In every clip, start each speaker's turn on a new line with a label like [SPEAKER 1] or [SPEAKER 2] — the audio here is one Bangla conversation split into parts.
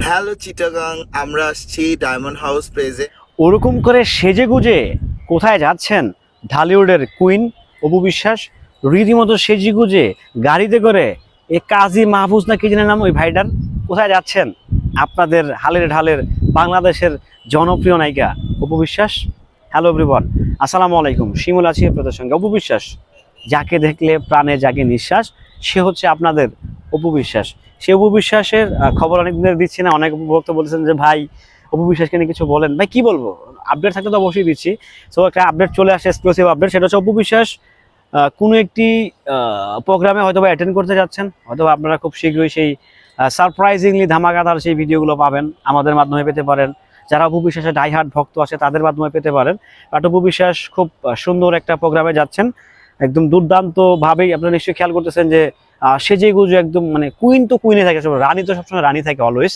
[SPEAKER 1] হ্যালো চিটাগাং আমরা আসছি ডায়মন্ড হাউস প্লেসে
[SPEAKER 2] ওরকম করে সেজে গুজে কোথায় যাচ্ছেন ঢালিউডের কুইন অপু বিশ্বাস? রীতিমতো সেজে গুজে গাড়িতে করে এ কাজী মাহফুজ না কি জানেন নাম ওই ভাইটার? কোথায় যাচ্ছেন আপনাদের হালের ঢালের বাংলাদেশের জনপ্রিয় নায়িকা অপু বিশ্বাস? হ্যালো এভরিওয়ান আসসালামু আলাইকুম। শিমুল আছি আপনাদের সঙ্গে। অপু বিশ্বাস, যাকে দেখলে প্রাণে যাকে নিঃশ্বাস, সে হচ্ছে আপনাদের অপু বিশ্বাস। সে অপু বিশ্বাসের খবর অনেক দিনের দিচ্ছি না, অনেক ভক্ত বলতেছেন যে, ভাই, অপু বিশ্বাসকে নিয়ে কিছু বলেন। ভাই, কি বলব? আপডেট থাকলে তো অবশ্যই দিচ্ছি। সো একটা আপডেট চলে আসে এক্সক্লুসিভ আপডেট সেটা হচ্ছে অপু বিশ্বাস কোনো একটি প্রোগ্রামে হয়তো বা অ্যাটেন্ড করতে যাচ্ছেন। হয়তো আপনারা খুব শীঘ্রই সেই সারপ্রাইজিংলি ধামাকাদার সেই ভিডিওগুলো পাবেন, আমাদের মাধ্যমে পেতে পারেন। যারা অপু ডাইহার্ট ভক্ত আছে, তাদের মাধ্যমে পেতে পারেন। বাট অপু বিশ্বাস খুব সুন্দর একটা প্রোগ্রামে যাচ্ছেন। একদম দুর্দান্তভাবেই, আপনারা নিশ্চয়ই খেয়াল করতেছেন যে সেজে গুজে একদম মানে কুইন তো কুইনে থাকে রানী তো সবসময় রানী থাকে অলওয়েজ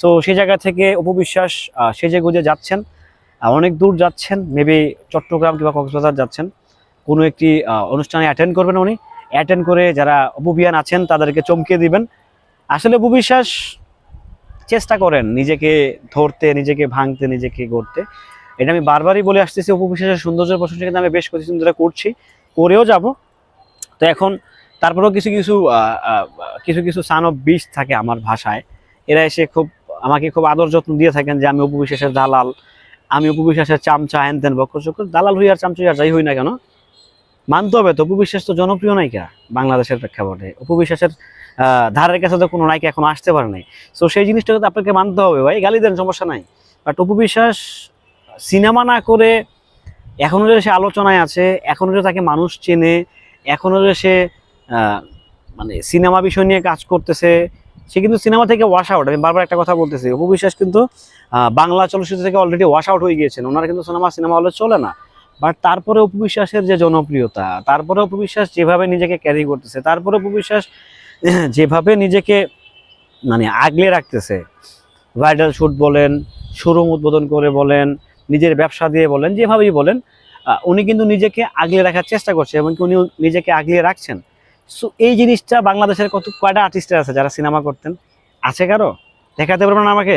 [SPEAKER 2] সো সেই জায়গা থেকে অপবিশ্বাস সেজে গুজে যাচ্ছেন অনেক দূর যাচ্ছেন মেবি চট্টগ্রাম কিংবা কক্সবাজার যাচ্ছেন। কোনো একটি অনুষ্ঠানে অ্যাটেন্ড করবেন উনি। অ্যাটেন্ড করে যারা অপুবিয়ান আছেন, তাদেরকে চমকে দিবেন। আসলে অপবিশ্বাস চেষ্টা করেন নিজেকে ধরতে, নিজেকে ভাঙতে, নিজেকে গড়তে। এটা আমি বারবারই বলে আসতেছি অপবিশ্বাসের সৌন্দর্যের প্রশংসা কিন্তু আমি বেশ কিছুদিন ধরে করছি, করেও যাব। তো এখন তারপরেও কিছু কিছু কিছু কিছু সান অফ বিষ থাকে আমার ভাষায়। এরা এসে খুব, আমাকে খুব আদর যত্ন দিয়ে থাকেন যে আমি উপবিশ্বাসের দালাল, আমি উপবিশ্বাসের চামচা হ্যান তেন চক্কর দালাল হই আর চামচা যাই হই না কেন? মানতে হবে তো, উপবিশ্বাস তো জনপ্রিয় নায়িকা বাংলাদেশের প্রেক্ষাপটে। উপবিশ্বাসের ধারের কাছে তো কোনো নায়িকা এখন আসতে পারে নাই। সো সেই জিনিসটাকে তো আপনাকে মানতে হবে ভাই, গালি দেন, সমস্যা নাই। বাট উপবিশ্বাস সিনেমা না করে এখনও যে সে আলোচনায় আছে এখনও যে তাকে মানুষ চেনে এখনও যে সে মানে সিনেমা বিষয় নিয়ে কাজ করতেছে, সে কিন্তু সিনেমা থেকে ওয়াশ আউট আমি বারবার একটা কথা বলতেছি, অপু বিশ্বাস কিন্তু বাংলা চলচ্চিত্র থেকে অলরেডি ওয়াশ আউট হয়ে গিয়েছেন, ওনারা কিন্তু সিনেমা সিনেমা হলে চলে না। বাট তারপরে অপু বিশ্বাসের যে জনপ্রিয়তা, তারপরে অপু বিশ্বাস যেভাবে নিজেকে ক্যারি করতেছে, তারপরে অপু বিশ্বাস যেভাবে নিজেকে মানে আগলে রাখতেছে ভাইরাল শ্যুট বলেন শোরুম উদ্বোধন করে বলেন, নিজের ব্যবসা দিয়ে বলেন, যেভাবেই বলেন উনি কিন্তু নিজেকে আগলে রাখার চেষ্টা করছে এবং উনি নিজেকে আগলে রাখছেন। সো এই জিনিসটা বাংলাদেশের কত কয়টা আর্টিস্টের আছে যারা সিনেমা করতেন? আছে কারও? দেখাতে পারবেন না আমাকে?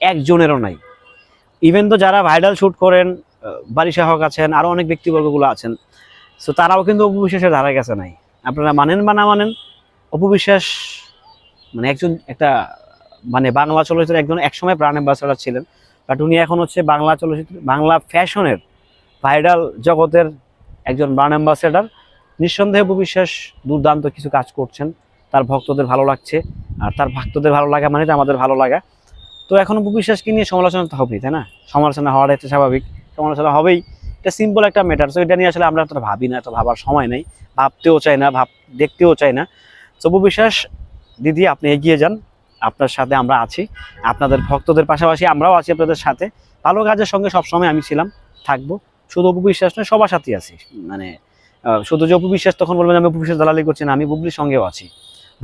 [SPEAKER 2] একজনেরও নাই। ইভেন তো যারা ভাইরাল শ্যুট করেন আহ, বারিশা হক আছেন আরও অনেক ব্যক্তিবর্গগুলো আছেন সো তারাও কিন্তু অপবিশ্বাসের ধারা গেছে নাই। আপনারা মানেন বা না মানেন অপবিশ্বাস মানে একজন একটা মানে বাংলা চলচ্চিত্রের একজন একসময় প্রাণ অ্যাম্বাসেডার ছিলেন বাট উনি এখন হচ্ছে বাংলা চলচ্চিত্র বাংলা ফ্যাশনের ভাইরাল জগতের একজন ব্রান্ড অ্যাম্বাসেডার নিঃসন্দেহে বিশ্বাস দুর্দান্ত কিছু কাজ করছেন। তার ভক্তদের ভালো লাগছে। আর তার ভক্তদের ভালো লাগা মানে আমাদের ভালো লাগা। তো এখন বিশ্বাসকে নিয়ে সমালোচনা তো হবেই, তাই না? সমালোচনা হওয়াটা হচ্ছে স্বাভাবিক। সমালোচনা হবেই। এটা সিম্পল একটা ম্যাটার সো এটা নিয়ে আসলে আমরা এতটা ভাবি না, এত ভাবার সময় নেই। ভাবতেও চাই না, ভাব, দেখতেও চাই না। তো বিশ্বাস দিদি, আপনি এগিয়ে যান। আপনার সাথে আমরা আছি। আপনাদের ভক্তদের পাশাপাশি আমরাও আছি আপনাদের সাথে। ভালো কাজের সঙ্গে সবসময় আমি ছিলাম, থাকব। শুধু বিশ্বাস নয়, সবার সাথেই আছি। মানে শুধু যে অপু বিশ্বাস তখন বলবেন, আমি অপু বিশ্বাস দালালি করছি না, আমি বুবলির সঙ্গেও আছি।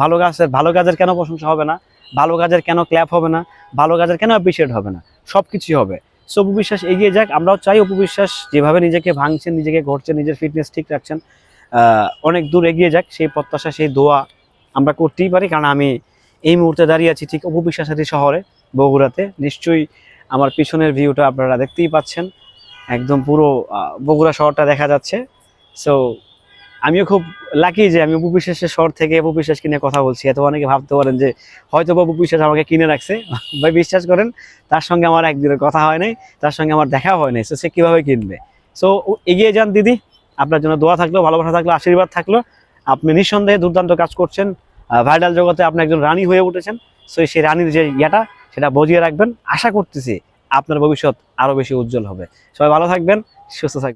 [SPEAKER 2] ভালো কাজের ভালো গাছের কেন প্রশংসা হবে না? ভালো গাছের কেন ক্ল্যাপ হবে না? ভালো গাছের কেন অ্যাপ্রিসিয়েট হবে না? সব কিছুই হবে। সো অপু বিশ্বাস এগিয়ে যাক, আমরাও চাই অপু বিশ্বাস যেভাবে নিজেকে ভাঙছেন, নিজেকে ঘটছেন, নিজের ফিটনেস ঠিক রাখছেন অনেক দূর এগিয়ে যাক, সেই প্রত্যাশা, সেই দোয়া আমরা করতেই পারি, কারণ আমি এই মুহূর্তে দাঁড়িয়ে আছি ঠিক অপু শহরে, বগুড়াতে। নিশ্চয়ই আমার পিছনের ভিউটা আপনারা দেখতেই পাচ্ছেন। একদম পুরো বগুড়া শহরটা দেখা যাচ্ছে। সো আমিও খুব লাকি যে আমি অপু বিশ্বাসের শহর থেকে অপু বিশ্বাসকে নিয়ে কথা বলছি। এত অনেকে ভাবতে পারেন যে হয়তো অপু বিশ্বাস আমাকে কিনে রাখছে। ভাই, বিশ্বাস করেন, তার সঙ্গে আমার একদিনের কথা হয় নাই, তার সঙ্গে আমার দেখা হয় নাই। সো সে কীভাবে কিনবে? সো এগিয়ে যান দিদি, আপনার জন্য দোয়া থাকল, ভালোবাসা থাকল, আশীর্বাদ থাকল। আপনি নিঃসন্দেহে দুর্দান্ত কাজ করছেন। ভাইরাল জগতে আপনি একজন রানী হয়ে উঠেছেন। সো সেই রানীর যে ইয়াটা, সেটা বজিয়ে রাখবেন। আশা করতেছি আপনার ভবিষ্যৎ আরও বেশি উজ্জ্বল হবে। সবাই ভালো থাকবেন, সুস্থ থাকবেন।